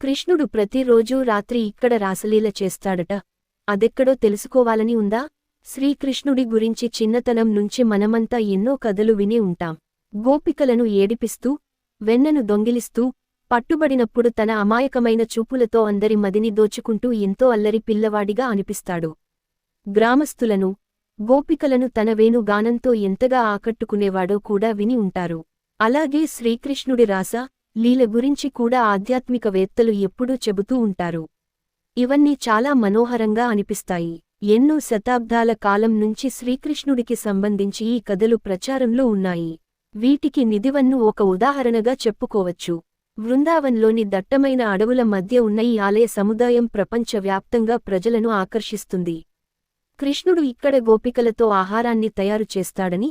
కృష్ణుడు ప్రతిరోజూ రాత్రి ఇక్కడ రాసలీల చేస్తాడట. అదెక్కడో తెలుసుకోవాలని ఉందా? శ్రీకృష్ణుడి గురించి చిన్నతనం నుంచి మనమంతా ఎన్నో కథలు విని ఉంటాం. గోపికలను ఏడిపిస్తూ వెన్నను దొంగిలిస్తూ పట్టుబడినప్పుడు తన అమాయకమైన చూపులతో అందరి మదిని దోచుకుంటూ ఎంతో అల్లరి పిల్లవాడిగా అనిపిస్తాడు. గ్రామస్థులను గోపికలను తన వేణుగానంతో ఎంతగా ఆకట్టుకునేవాడో కూడా విని ఉంటారు. అలాగే శ్రీకృష్ణుడి రాస లీల గురించి కూడా ఆధ్యాత్మికవేత్తలు ఎప్పుడూ చెబుతూ ఉంటారు. ఇవన్నీ చాలా మనోహరంగా అనిపిస్తాయి. ఎన్నో శతాబ్దాల కాలం నుంచి శ్రీకృష్ణుడికి సంబంధించి ఈ కథలు ప్రచారంలో ఉన్నాయి. వీటికి నిధివన్ను ఒక ఉదాహరణగా చెప్పుకోవచ్చు. వృందావన్లోని దట్టమైన అడవుల మధ్య ఉన్న ఈ ఆలయ సముదాయం ప్రపంచవ్యాప్తంగా ప్రజలను ఆకర్షిస్తుంది. కృష్ణుడు ఇక్కడ గోపికలతో ఆహారాన్ని తయారు చేస్తాడని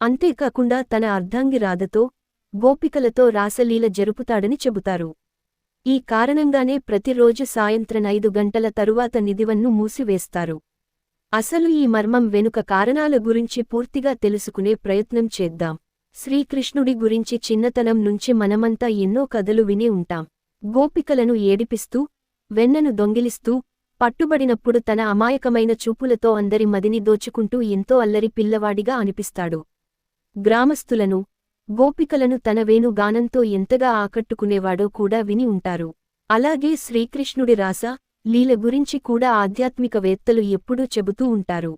అంతేకాకుండా తన అర్ధాంగి రాధతో గోపికలతో రాసలీల జరుపుతాడని చెబుతారు. ఈ కారణంగానే ప్రతిరోజు సాయంత్రం ఐదు గంటల తరువాత నిధివన్ను మూసివేస్తారు. అసలు ఈ మర్మం వెనుక కారణాల గురించి పూర్తిగా తెలుసుకునే ప్రయత్నం చేద్దాం. శ్రీకృష్ణుడి గురించి చిన్నతనం నుంచి మనమంతా ఎన్నో కథలు విని ఉంటాం. గోపికలను ఏడిపిస్తూ వెన్నను దొంగిలిస్తూ పట్టుబడినప్పుడు తన అమాయకమైన చూపులతో అందరి మదిని దోచుకుంటూ ఎంతో అల్లరి పిల్లవాడిగా అనిపిస్తాడు. గ్రామస్థులను గోపికలను తన వేణుగానంతో ఎంతగా ఆకట్టుకునేవాడో కూడా విని ఉంటారు. అలాగే శ్రీకృష్ణుడి రాస లీల గురించి కూడా ఆధ్యాత్మికవేత్తలు ఎప్పుడూ చెబుతూ ఉంటారు.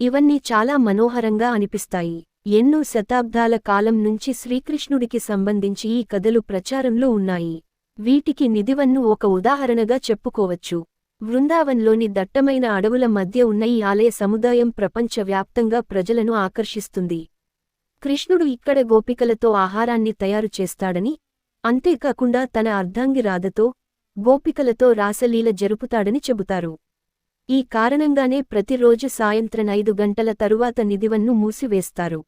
ఇవన్నీ చాలా మనోహరంగా అనిపిస్తాయి. ఎన్నో శతాబ్దాల కాలం నుంచి శ్రీకృష్ణుడికి సంబంధించి ఈ కథలు ప్రచారంలో ఉన్నాయి. వీటికి నిధివన్ను ఒక ఉదాహరణగా చెప్పుకోవచ్చు. వృందావన్లోని దట్టమైన అడవుల మధ్య ఉన్న ఈ ఆలయ సముదాయం ప్రపంచవ్యాప్తంగా ప్రజలను ఆకర్షిస్తుంది. కృష్ణుడు ఇక్కడ గోపికలతో ఆహారాన్ని తయారు చేస్తాడని అంతేకాకుండా తన అర్ధాంగి రాధతో గోపికలతో రాసలీల జరుపుతాడని చెబుతారు. ఈ కారణంగానే ప్రతిరోజు సాయంత్రం ఐదు గంటల తరువాత నిధివన్ను మూసివేస్తారు.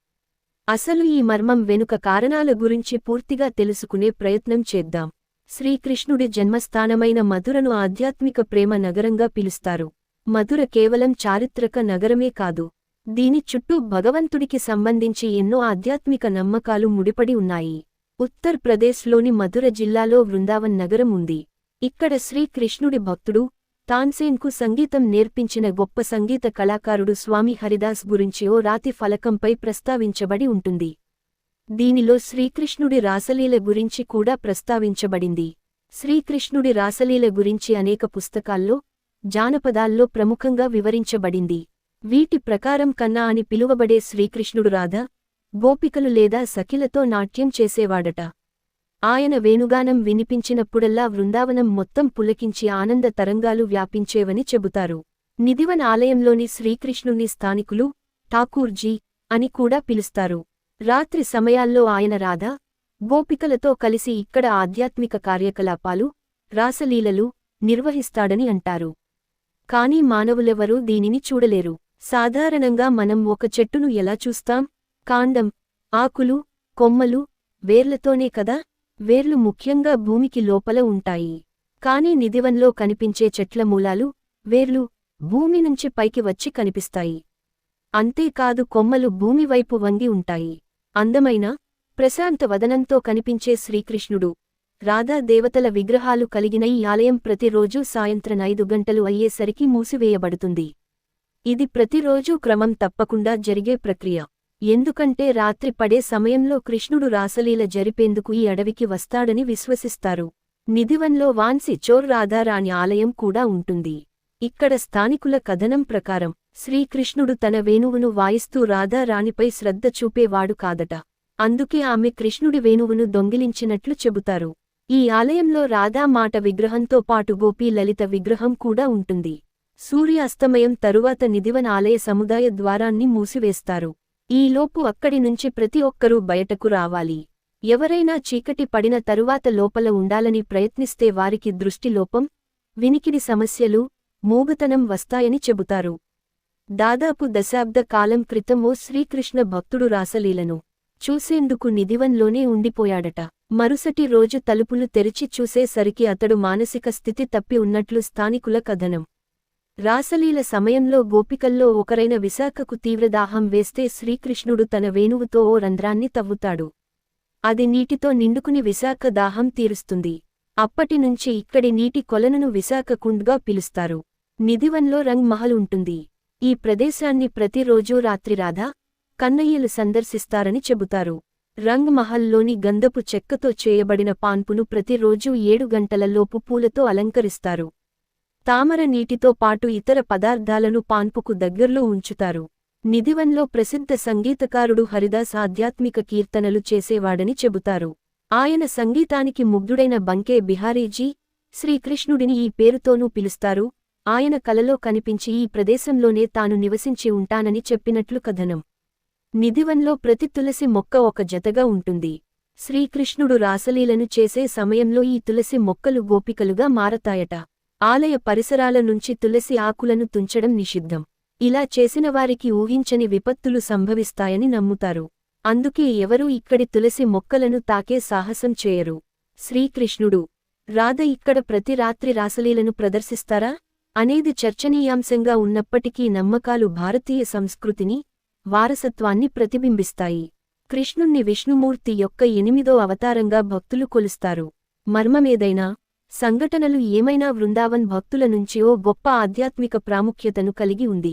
అసలు ఈ మర్మం వెనుక కారణాల గురించి పూర్తిగా తెలుసుకునే ప్రయత్నం చేద్దాం. శ్రీకృష్ణుడి జన్మస్థానమైన మధురను ఆధ్యాత్మిక ప్రేమ నగరంగా పిలుస్తారు. మధుర కేవలం చారిత్రక నగరమే కాదు దీని చుట్టూ భగవంతుడికి సంబంధించి ఎన్నో ఆధ్యాత్మిక నమ్మకాలు ముడిపడి ఉన్నాయి. ఉత్తర్ ప్రదేశ్లోని మధుర జిల్లాలో వృందావన్ నగరం ఉంది. ఇక్కడ శ్రీకృష్ణుడి భక్తుడు తాన్సేన్కు సంగీతం నేర్పించిన గొప్ప సంగీత కళాకారుడు స్వామి హరిదాస్ గురించి ఓ రాతి ఫలకంపై ప్రస్తావించబడి ఉంటుంది. దీనిలో శ్రీకృష్ణుడి రాసలీల గురించి కూడా ప్రస్తావించబడింది. శ్రీకృష్ణుడి రాసలీల గురించి అనేక పుస్తకాల్లో జానపదాల్లో ప్రముఖంగా వివరించబడింది. వీటి ప్రకారం కన్నా అని పిలువబడే శ్రీకృష్ణుడు రాధ గోపికలు లేదా సఖిలతో నాట్యం చేసేవాడట. ఆయన వేణుగానం వినిపించినప్పుడల్లా వృందావనం మొత్తం పులకించి ఆనంద తరంగాలు వ్యాపించేవని చెబుతారు. నిధివన్ ఆలయంలోని శ్రీకృష్ణుని స్థానికులు ఠాకూర్జీ అని కూడా పిలుస్తారు. రాత్రి సమయాల్లో ఆయన రాధ గోపికలతో కలిసి ఇక్కడ ఆధ్యాత్మిక కార్యకలాపాలు రాసలీలలు నిర్వహిస్తాడని అంటారు. కాని మానవులెవరూ దీనిని చూడలేరు. సాధారణంగా మనం ఒక చెట్టును ఎలా చూస్తాం? కాండం ఆకులు కొమ్మలు వేర్లతోనే కదా? వేర్లు ముఖ్యంగా భూమికి లోపల ఉంటాయి. కాని నిధివంలో కనిపించే చెట్ల మూలాలు వేర్లు భూమి నుంచి పైకి వచ్చి కనిపిస్తాయి. అంతేకాదు కొమ్మలు భూమివైపు వంగి ఉంటాయి. అందమైన ప్రశాంత వదనంతో కనిపించే శ్రీకృష్ణుడు రాధా దేవతల విగ్రహాలు కలిగిన ఈ ఆలయం ప్రతిరోజూ సాయంత్రం ఐదు గంటలు అయ్యేసరికి మూసివేయబడుతుంది. ఇది ప్రతిరోజూ క్రమం తప్పకుండా జరిగే ప్రక్రియ. ఎందుకంటే రాత్రి పడే సమయంలో కృష్ణుడు రాసలీల జరిపేందుకు ఈ అడవికి వస్తాడని విశ్వసిస్తారు. నిధివన్లో వాన్సి చోర్ రాధారాణి ఆలయం కూడా ఉంటుంది. ఇక్కడ స్థానికుల కథనం ప్రకారం శ్రీకృష్ణుడు తన వేణువును వాయిస్తూ రాధారాణిపై శ్రద్ధ చూపేవాడు కాదట. అందుకే ఆమె కృష్ణుడి వేణువును దొంగిలించినట్లు చెబుతారు. ఈ ఆలయంలో రాధా మాట విగ్రహంతో పాటు గోపీ లలిత విగ్రహం కూడా ఉంటుంది. సూర్యాస్తమయం తరువాత నిధివన్ ఆలయ సముదాయ ద్వారాన్ని మూసివేస్తారు. ఈలోపు అక్కడి నుంచి ప్రతి ఒక్కరూ బయటకు రావాలి. ఎవరైనా చీకటి పడిన తరువాత లోపల ఉండాలని ప్రయత్నిస్తే వారికి దృష్టిలోపం వినికిడి సమస్యలు మూగతనం వస్తాయని చెబుతారు. దాదాపు దశాబ్ద కాలం క్రితమో శ్రీకృష్ణ భక్తుడు రాసలీలను చూసేందుకు నిధివన్లోనే ఉండిపోయాడట. మరుసటి రోజు తలుపులు తెరిచి చూసేసరికి అతడు మానసిక స్థితి తప్పి ఉన్నట్లు స్థానికుల కథనం. రాసలీల సమయంలో గోపికల్లో ఒకరైన విశాఖకు తీవ్రదాహం వేస్తే శ్రీకృష్ణుడు తన వేణువుతో ఓ రంధ్రాన్ని తవ్వుతాడు. అది నీటితో నిండుకుని విశాఖ దాహం తీరుస్తుంది. అప్పటినుంచి ఇక్కడి నీటి కొలనును విశాఖ కుండ్గా పిలుస్తారు. నిధివన్లో రంగ్ మహల్ ఉంటుంది. ఈ ప్రదేశాన్ని ప్రతిరోజూ రాత్రి రాధ కన్నయ్యలు సందర్శిస్తారని చెబుతారు. రంగ్ మహల్లోని గంధపు చెక్కతో చేయబడిన పాన్పును ప్రతిరోజూ ఏడు గంటలలోపు పూలతో అలంకరిస్తారు. తామర నీటితో పాటు ఇతర పదార్థాలను పాన్పుకు దగ్గర్లో ఉంచుతారు. నిధివన్లో ప్రసిద్ధ సంగీతకారుడు హరిదాస్ ఆధ్యాత్మిక కీర్తనలు చేసేవాడని చెబుతారు. ఆయన సంగీతానికి ముగ్ధుడైన బంకే బిహారీజీ శ్రీకృష్ణుడిని ఈ పేరుతోనూ పిలుస్తారు. ఆయన కలలో కనిపించి ఈ ప్రదేశంలోనే తాను నివసించి ఉంటానని చెప్పినట్లు కథనం. నిధివన్లో ప్రతి తులసి మొక్క ఒక జతగా ఉంటుంది. శ్రీకృష్ణుడు రాసలీలను చేసే సమయంలో ఈ తులసి మొక్కలు గోపికలుగా మారతాయట. ఆలయ పరిసరాల నుంచి తులసి ఆకులను తుంచడం నిషిద్ధం. ఇలా చేసిన వారికి ఊహించని విపత్తులు సంభవిస్తాయని నమ్ముతారు. అందుకే ఎవరూ ఇక్కడి తులసి మొక్కలను తాకే సాహసం చేయరు. శ్రీకృష్ణుడు రాధ ఇక్కడ ప్రతి రాత్రి రాసలీలను ప్రదర్శిస్తారా? అనేది చర్చనీయాంశంగా ఉన్నప్పటికీ నమ్మకాలు భారతీయ సంస్కృతిని వారసత్వాన్ని ప్రతిబింబిస్తాయి. కృష్ణుణ్ణి విష్ణుమూర్తి యొక్క ఎనిమిదో అవతారంగా భక్తులు కొలుస్తారు. మర్మమేదైనా సంఘటనలు ఏమైనా వృందావన్ భక్తుల నుంచి ఓ గొప్ప ఆధ్యాత్మిక ప్రాముఖ్యతను కలిగి ఉంది.